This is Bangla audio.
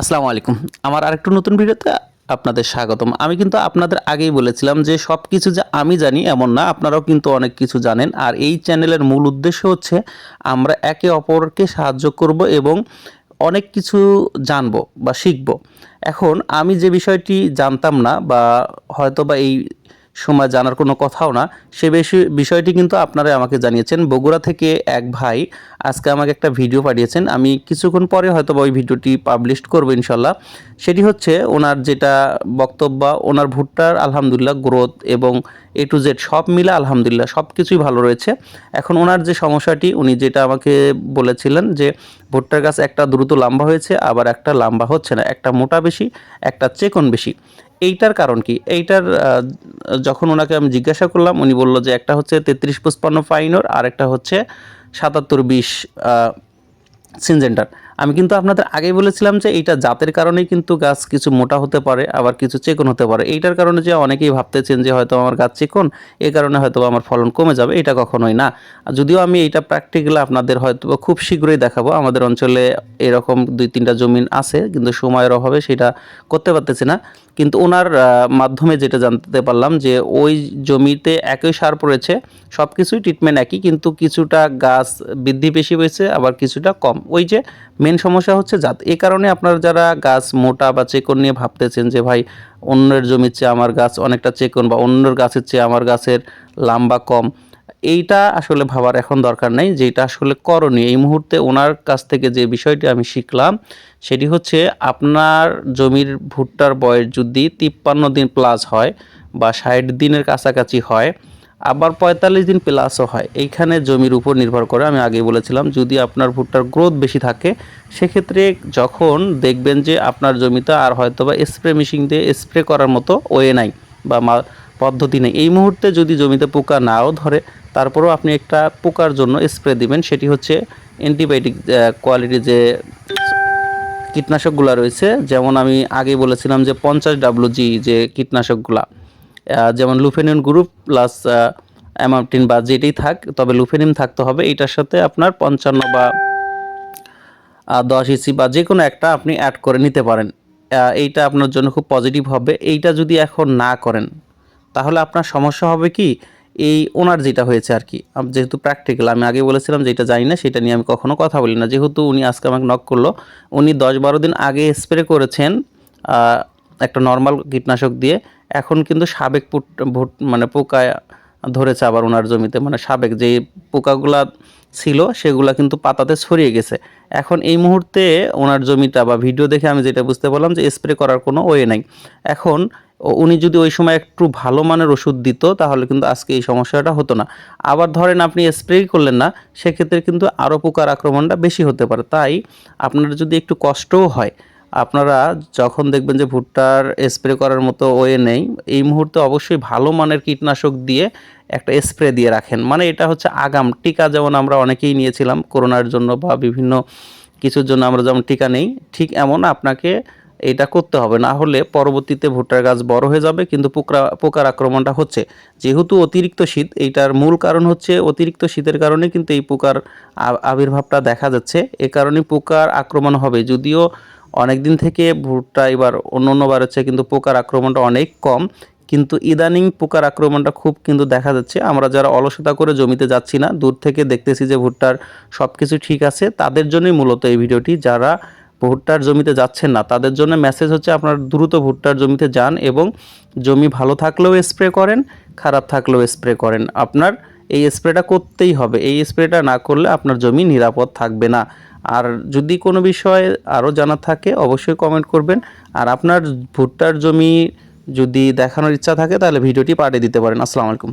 আসসালামু আলাইকুম। আমার আরেকটু নতুন ভিডিওতে আপনাদের স্বাগতম। আমি কিন্তু আপনাদের আগেই বলেছিলাম যে সব কিছু যে আমি জানি এমন না, আপনারাও কিন্তু অনেক কিছু জানেন। আর এই চ্যানেলের মূল উদ্দেশ্য হচ্ছে আমরা একে অপরকে সাহায্য করব এবং অনেক কিছু জানব বা শিখব। এখন আমি যে বিষয়টি জানতাম না বা হয়তো বা এই সময় জানার কোনো কথাও না। সে বেশি, বিষয়টি কিন্তু আপনারা আমাকে জানিয়েছেন। বগুড়া থেকে এক ভাই আজকে আমাকে একটা ভিডিও পাঠিয়েছেন। আমি কিছুক্ষণ পরে হয়তো বা ওই ভিডিওটি পাবলিশ করব ইনশাল্লাহ। সেটি হচ্ছে ওনার যেটা বক্তব্য, ওনার ভুট্টার আলহামদুলিল্লাহ গ্রোথ এবং এ টু জেড সব মিলে আলহামদুলিল্লাহ সব কিছুই ভালো রয়েছে। এখন ওনার যে সমস্যাটি, উনি যেটা আমাকে বলেছিলেন যে ভুট্টার গাছ একটা দ্রুত লম্বা হয়েছে, আবার একটা লম্বা হচ্ছে না। একটা মোটা বেশি, একটা চেকন বেশি। এইটার কারণ কি? এইটার যখন ওনাকে আমি জিজ্ঞাসা করলাম, উনি বলল যে একটা হচ্ছে তেত্রিশ পুষ্পান্ন ফাইনোর আর একটা হচ্ছে সাতাত্তর বিশ সিনজেন্টার। আমি কিন্তু আপনাদের আগেই বলেছিলাম যে এইটা জাতের কারণেই কিন্তু গাছ কিছু মোটা হতে পারে, আবার কিছু চেকন হতে পারে। এইটার কারণে যে অনেকেই ভাবতেছেন যে হয়তো আমার গাছ চেকন এই কারণে হয়তো আমার ফলন কমে যাবে, এটা কখনোই না। যদিও আমি এইটা প্র্যাকটিক্যাল আপনাদের হয়তো খুব শীঘ্রই দেখাবো, আমাদের অঞ্চলে এরকম দুই তিনটা জমিন আছে, কিন্তু সময়ের অভাবে সেটা করতে পারতেছি না। কিন্তু ওনার মাধ্যমে যেটা জানতে পারলাম যে ওই জমিতে একই সার পড়েছে সব কিছুই ট্রিটমেন্ট একই, কিন্তু কিছুটা গাছ বৃদ্ধি বেশি হয়েছে, আবার কিছুটা কম। ওই যে মেন সমস্যা হচ্ছে জাত। এই কারণে আপনার যারা গাছ মোটা বা চেকন নিয়ে ভাবতেছেন যে, ভাই, অন্যের জমির চেয়ে আমার গাছ অনেকটা চেকন বা অন্যের গাছের চেয়ে আমার গাছের লাম্বা কম, এইটা আসলে ভাবার এখন দরকার নেই, যেটা আসলে করণীয়। এই মুহূর্তে ওনার কাছ থেকে যে বিষয়টি আমি শিখলাম, সেটি হচ্ছে আপনার জমির ভুট্টার বয়স যদি তিপ্পান্ন দিন প্লাস হয় বা ষাট দিনের কাছাকাছি হয় আবার পঁয়তাল্লিশ দিন প্লাসও হয়। এইখানে জমির উপর নির্ভর করে, আমি আগেই বলেছিলাম, যদি আপনার ভুট্টার গ্রোথ বেশি থাকে, সেক্ষেত্রে যখন দেখবেন যে আপনার জমিতে আর হয়তো বা স্প্রে মেশিন দিয়ে স্প্রে করার মতো ওয়ে নাই বা পদ্ধতি নেই। এই মুহূর্তে যদি জমিতে পোকা নাও ধরে, তারপরেও আপনি একটা পোকার জন্য স্প্রে দিবেন, সেটি হচ্ছে অ্যান্টিবায়োটিক কোয়ালিটি যে কীটনাশকগুলো রয়েছে, যেমন আমি আগে বলেছিলাম যে পঞ্চাশ ডাব্লুজি যে কীটনাশকগুলা যেমন লুফেনিন গ্রুপ প্লাস অ্যামাপটিন বা যেটাই থাক, তবে লুফেনিন থাকতে হবে। এটার সাথে আপনার পঞ্চান্ন বা দশ ইসি বা যে কোনো একটা আপনি অ্যাড করে নিতে পারেন। এইটা আপনার জন্য খুব পজিটিভ হবে। এইটা যদি এখন না করেন, তাহলে আপনার সমস্যা হবে কি? এই ওনার যেটা হয়েছে আর কি। যেহেতু প্র্যাকটিক্যাল আমি আগে বলেছিলাম যেটা জানি না, সেটা নিয়ে আমি কখনো কথা বলি না। যেহেতু উনি আজকে আমাকে নক করল, উনি দশ বারো দিন আগে স্প্রে করেছেন একটা নর্মাল কীটনাশক দিয়ে এখন কিন্তু সাবেক ভুট মানে পোকা ধরেছে আবার ওনার জমিতে মানে সাবেক যেই পোকাগুলা ছিল সেগুলা কিন্তু পাতাতে ছড়িয়ে গেছে। এখন এই মুহূর্তে ওনার জমিটা বা ভিডিও দেখে আমি যেটা বুঝতে পারলাম যে স্প্রে করার কোনো ওয়ে নাই। এখন উনি যদি ওই সময় একটু ভালো মানের ওষুধ দিত তাহলে কিন্তু আজকে এই সমস্যাটা হতো না। আবার ধরেন আপনি স্প্রে করলেন না, সেক্ষেত্রে কিন্তু আরও পোকার আক্রমণটা বেশি হতে পারে। তাই আপনার যদি একটু কষ্টও হয় আপনারা যখন দেখবেন যে ভুট্টার স্প্রে করার মতো ওয়ে নেই, এই মুহূর্তে অবশ্যই ভালো মানের কীটনাশক দিয়ে একটা স্প্রে দিয়ে রাখেন। মানে এটা হচ্ছে আগাম, টিকা যেমন আমরা অনেকেই নিয়েছিলাম করোনার জন্য বা বিভিন্ন কিছুর জন্য আমরা যেমন টিকা নেই, ঠিক এমন আপনাকে এটা করতে হবে। না হলে পরবর্তীতে ভুট্টার গাছ বড় হয়ে যাবে, কিন্তু পোকা পোকার আক্রমণটা হচ্ছে। যেহেতু অতিরিক্ত শীত, এইটার মূল কারণ হচ্ছে অতিরিক্ত শীতের কারণে কিন্তু এই পোকার আবির্ভাবটা দেখা যাচ্ছে। এ কারণে পোকার আক্রমণ হবে। যদিও অনেক দিন থেকে ভুট্টা এবার অন্য অন্যবার হচ্ছে, কিন্তু পোকার আক্রমণটা অনেক কম। কিন্তু ইদানিং পোকার আক্রমণটা খুব কিন্তু দেখা যাচ্ছে। আমরা যারা অলসতা করে জমিতে যাচ্ছি না, দূর থেকে দেখতেছি যে ভুট্টার সব কিছু ঠিক আছে। তাদের জন্যই মূলত এই ভিডিওটি। যারা ভুট্টার জমিতে যাচ্ছেন না, তাদের জন্য মেসেজ হচ্ছে আপনার দ্রুত ভুট্টার জমিতে যান এবং জমি ভালো থাকলেও স্প্রে করেন, খারাপ থাকলেও স্প্রে করেন। আপনার এই স্প্রেটা করতেই হবে। এই স্প্রেটা না করলে আপনার জমি নিরাপদ থাকবে না। আর যদি কোনো বিষয়ে আরও জানা থাকে, অবশ্যই কমেন্ট করবেন। আর আপনার ভুট্টার জমি যদি দেখানোর ইচ্ছা থাকে, তাহলে ভিডিওটি পাঠিয়ে দিতে পারেন। আসসালামু আলাইকুম।